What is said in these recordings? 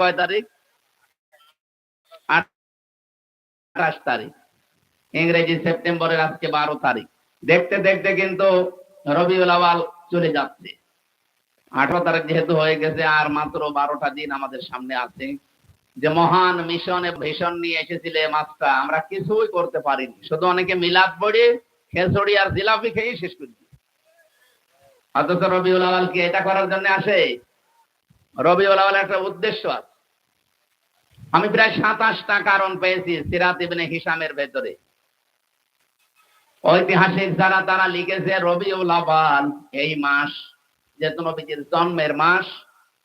কয় তারিখ আঠাশ তারিখ। ইংরেজি সেপ্টেম্বরের আজকে বারো তারিখ। দেখতে দেখতে কিন্তু রবিউল আওয়াল চলে যাচ্ছে। আঠারো তারিখ যেহেতু হয়ে গেছে, আর মাত্র বারোটা দিন আমাদের সামনে আছে। যে মহান মিশনে ভীষণ নিয়ে এসেছিল মাছটা আমরা কিছুই করতে পারিনি। শুধু অনেকে মিলাদ পড়ে খেসড়ি আর জিলাপি খেয়ে শেষ করি অথচ রবিউল আওয়াল কি এটা করার জন্য আসে? রবিউল একটা উদ্দেশ্য আছে। আমি প্রায় সাতাশটা কারণ পেয়েছি সিরাত ইবনে হিসামের ভেতরে। ঐতিহাসিক যারা তারা লিখেছে রবিউল আওয়াল এই মাস, যেহেতু নবীজির জন্মের মাস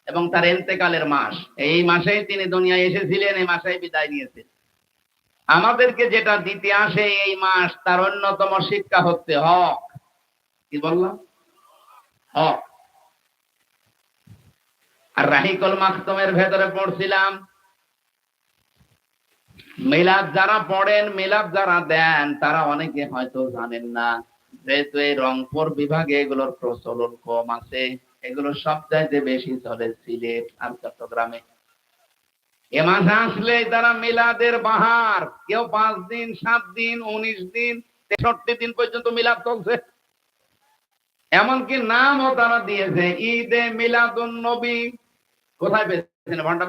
এবং তার এন্তেকালের মাস, এই মাসেই তিনি দুনিয়ায় এসেছিলেন, এই মাসেই বিদায় নিয়েছেন। আমাদেরকে যেটা দিতে আসে এই মাস, তার অন্যতম শিক্ষা হচ্ছে হক। কি বললাম? হক। আর রাহিকল মাকতমের ভেতরে পড়ছিলাম। মিলাদ যারা পড়েন, মিলাদ যারা দেন, তারা অনেকে হয়তো জানেন না, যেহেতু এই রংপুর বিভাগে এগুলোর প্রচলন কম আছে, এগুলো সব চাইতে বেশি চলে সিলেট আর চট্টগ্রামে। এ মাসে আসলে তারা মিলাদের বাহার, কেউ পাঁচ দিন, সাত দিন, উনিশ দিন, তেষট্টি দিন পর্যন্ত মিলাদ চলছে। এমনকি নামও তারা দিয়েছে, ঈদে মিলাদুন নবী কোথায় পেয়েছেন ভণ্ডার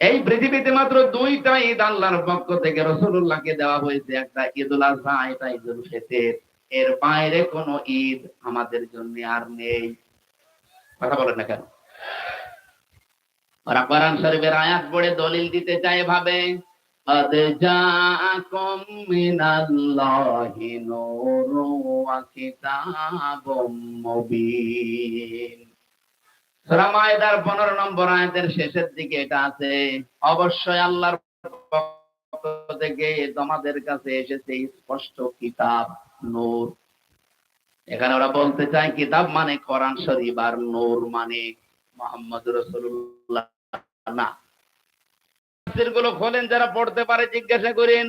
এই পৃথিবীতে মাত্র দুইটা ঈদ আল্লাহর পক্ষ থেকে রসুল্লাহকে দেওয়া হয়েছে একটা ঈদুল আজহা এটা ঈদুল ফিতর এর বাইরে কোন ঈদ আমাদের জন্য আর নেই কথা বলেন না কেন ওরা কোরআন শরীফের আয়াত পড়ে দলিল দিতে চায় এভাবে قد جاءكم من الله نور وكتاب مبين সূরা মায়েদার 15 নম্বর আয়াতের শেষের দিকে এটা আছে, অবশ্যই আল্লাহর পক্ষ থেকে তোমাদের কাছে এসেছে স্পষ্ট কিতাব নূর। এখানে ওরা বলতে চায়, কিতাব মানে কোরআন শরীফ আর নূর মানে মোহাম্মদ রাসূলুল্লাহ। না। গুলো খোলেন, যারা পড়তে পারে জিজ্ঞাসা করেন,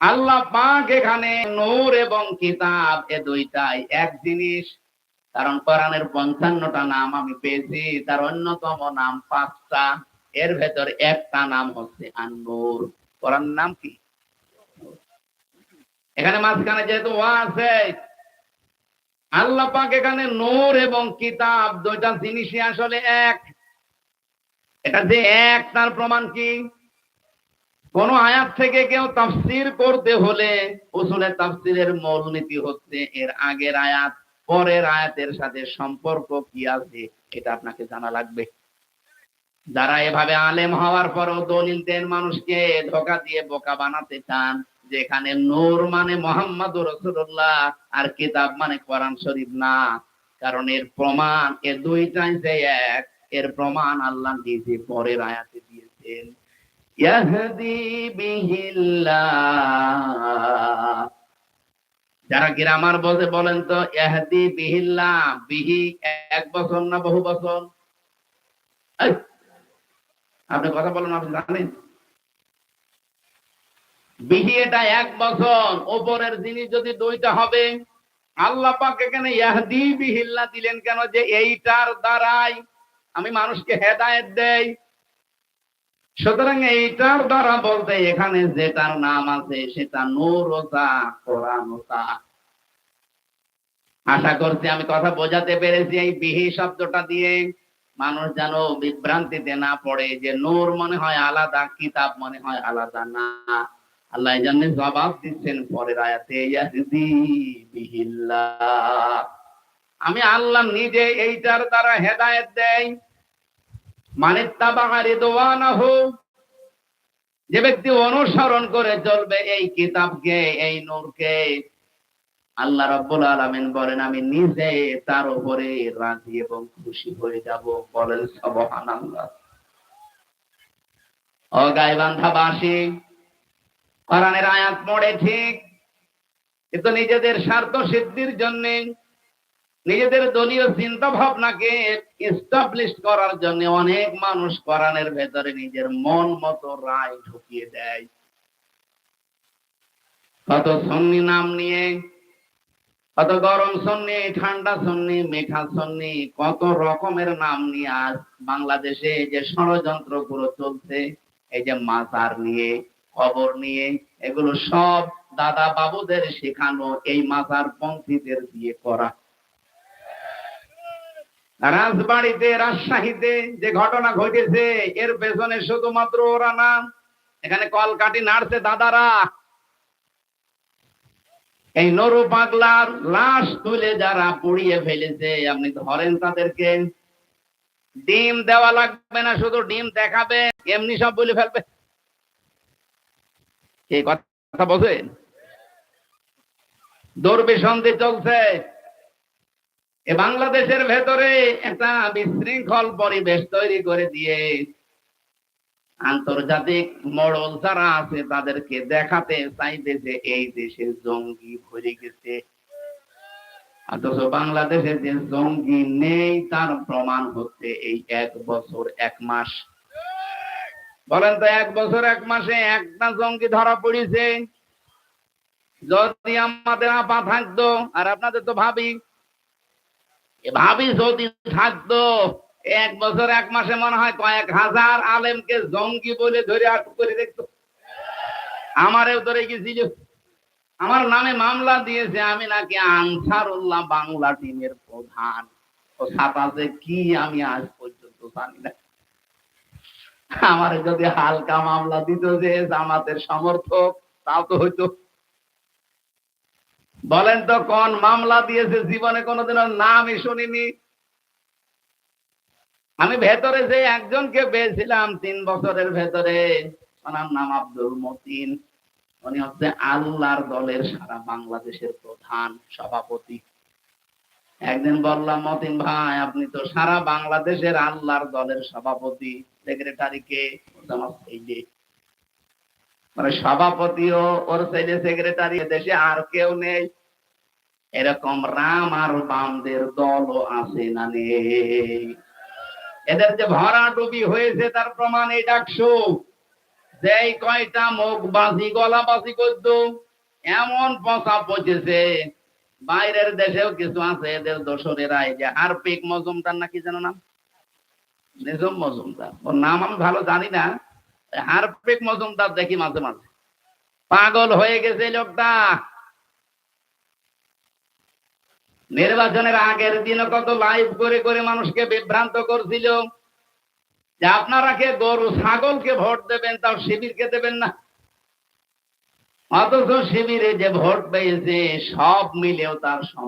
আল্লাহ পাক এখানে নূর এবং কিতাব এ দুইটাই এক জিনিস কারণ কোরআনের পঞ্চান্নটা নাম আমি পেয়েছি, তার অন্যতম নাম পাঁচটা। এর ভেতর একটা নাম হচ্ছে আন্নুর। কোরআন নাম কি? এখানে মাঝখানে যেহেতু ওয়া আছে, আল্লাহ পাক এখানে নূর এবং কিতাব দুইটা জিনিসই আসলে এক। এটা যে এক, তার প্রমাণ কি? কোন আয়াত থেকে কেউ তাফসির করতে হলে উসুলের তাফসিরের মূলনীতি হচ্ছে এর আগের আয়াত। পরের আয়াতের সাথে সম্পর্ক কি আছে, এটা আপনাকে জানা লাগবে। যারা এভাবে আলেম হওয়ার পরও দলিল দেন মানুষকে, ধোকা দিয়ে বোকা বানাতে চান, যেখানে নূর মানে মোহাম্মদ রসুল্লাহ আর কিতাব মানে কোরআন শরীফ না, কারণ এর প্রমাণ, এ দুইটাই যে এক, এর প্রমাণ আল্লাহ দিয়েছে পরের আয়াতে দিয়েছেন। ইয়াহদি বিহিল্লাহ যারা গ্রামার বলতে বলেন তো এহদি বিহিল্লা, বিহি, এক বছর না বহু বছর? আপনি কথা বলেন, আপনি জানেন? বিহি এটা এক বছর, ওপরের জিনিস যদি দুইটা হবে, আল্লাহ পাক এখানে ইয়াহদি, বিহিল্লা দিলেন কেন যে এইটার দ্বারাই আমি মানুষকে হেদায়েত দেই সুতরাং এইটার দ্বারা বলতে এখানে যেটার নাম আছে সেটা নূর ওতা কোরআন ওতা আশা করছি আমি কথা বোঝাতে পেরেছি এই বিহি শব্দটা দিয়ে। মানুষ যেন বিভ্রান্তিতে না পড়ে যে নূর মনে হয় আলাদা, কিতাব মনে হয় আলাদা না। আল্লাহ এই জন্য জবাব দিচ্ছেন, পরের আয়াতে আমি আল্লাহ নিজে এইটার দ্বারা হেদায়েত দেয় মানে যে ব্যক্তি অনুসরণ করে চলবে এই কিতাবকে, এই নূরকে, আল্লাহ রাব্বুল আলামিন বলেন, আমি নিজে তার উপরে রাজি এবং খুশি হয়ে যাব। বলেন, সুবহানাল্লাহ। ও গাইবান্ধাবাসী, কোরআনের আয়াত পড়ে ঠিক, কিন্তু নিজেদের স্বার্থ সিদ্ধির জন্য নিজেদের দলীয় চিন্তা ভাবনাকে এস্টাবলিশ করার জন্য অনেক মানুষ কোরআনের ভেতরে নিজের মন মতো রায় ঢুকিয়ে দেয়। কত সন্নি নাম নিয়ে, কত গরম সন্নি, ঠান্ডা সন্নি, মেঘা সন্নি, কত রকমের নাম নিয়ে আজ বাংলাদেশে যে ষড়যন্ত্রগুলো চলছে, এই যে মাজার নিয়ে খবর নিয়ে, এগুলো সব দাদা বাবুদের শেখানো এই মাজার পন্থীদের দিয়ে করা। রাজবাড়িতে, রাজশাহীতে যে ঘটনা ঘটেছে, এর পেছনে শুধুমাত্র ওরা না, এখানে কলকাটি নাড়ছে দাদারা। এই নরু পাগলার লাশ তুলে যারা পুড়িয়ে ফেলেছে, আপনি ধরেন তাদেরকে। ডিম দেওয়া লাগবে না, শুধু ডিম দেখাবে, এমনি সব বলে ফেলবে। এই কথা বোঝেন দুর্বিসন্ধি চলছে। এ বাংলাদেশের ভেতরে একটা বিশৃঙ্খল পরিবেশ তৈরি করে দিয়ে আন্তর্জাতিক মডল যারা আছে তাদেরকে দেখাতে চাইতেছে এই দেশে জঙ্গি ভরে গেছে। অথচ বাংলাদেশে যে জঙ্গি নেই, তার প্রমাণ হচ্ছে এই এক বছর, এক মাস। বলেন তো, এক বছর, এক মাসে একটা জঙ্গি ধরা পড়েছে। যদি আমাদের আপা থাকতো, আর আপনাদের তো ভাবি এ ভাবি যদি থাকতো, এক বছর, এক মাসে মনে হয় কয়েক হাজার আলেমকে জঙ্গি বলে ধরে আটক করে দেখতো। আমারেও ধরে গেছিল। আমার নামে মামলা দিয়েছে, আমি নাকি আনসারুল্লাহ বাংলা টিমের প্রধান। ও সাতাশে কি আমি আজ পর্যন্ত জানি না। আমার যদি হালকা মামলা দিত যে জামাতের সমর্থক, তাও তো হইতো। বলেন তো, কোন মামলা দিয়েছে জীবনে কোনোদিনও নামই শুনিনি? আমি ভেতরে যে একজনকে পেয়েছিলাম তিন বছরের ভেতরে, ওনার নাম আব্দুল মতিন। উনি হচ্ছে আল্লাহর দলের সারা বাংলাদেশের প্রধান সভাপতি। একদিন বললাম, মতিন ভাই, আপনি তো সারা বাংলাদেশের আল্লাহর দলের সভাপতি, সেক্রেটারিকে। আমার ছেলে মানে সভাপতিও ওর ছেলে সেক্রেটারি দেশে আর কেউ নেই। এরকম রাম আর বামদের দলও আছে না নেই। এদের যে ভরা ডুবি হয়েছে, তার প্রমাণ এই ডাকশো যেই কয়টা মুখ বাজি গলা বাজি করত, এমন পচা পচেছে বাইরের দেশেও কিছু আছে, এদের দোসরেরা এই যে হারপিক মজুমদার নাকি জানো নাম? নিজম মজুমদার। ওর নাম আমি ভালো জানি না। হারপিক মজুমদার দেখি মাঝে মাঝে। পাগল হয়ে গেছে লোকটা। নির্বাচনের আগের দিনও কত লাইভ করে করে মানুষকে বিভ্রান্ত করছিল। যে আপনারা কে গরু ছাগলকে ভোট দেবেন, তাও শিবিরকে দেবেন না। অথচ শিবিরে যে ভোট পেয়েছে, সব মিলেও তার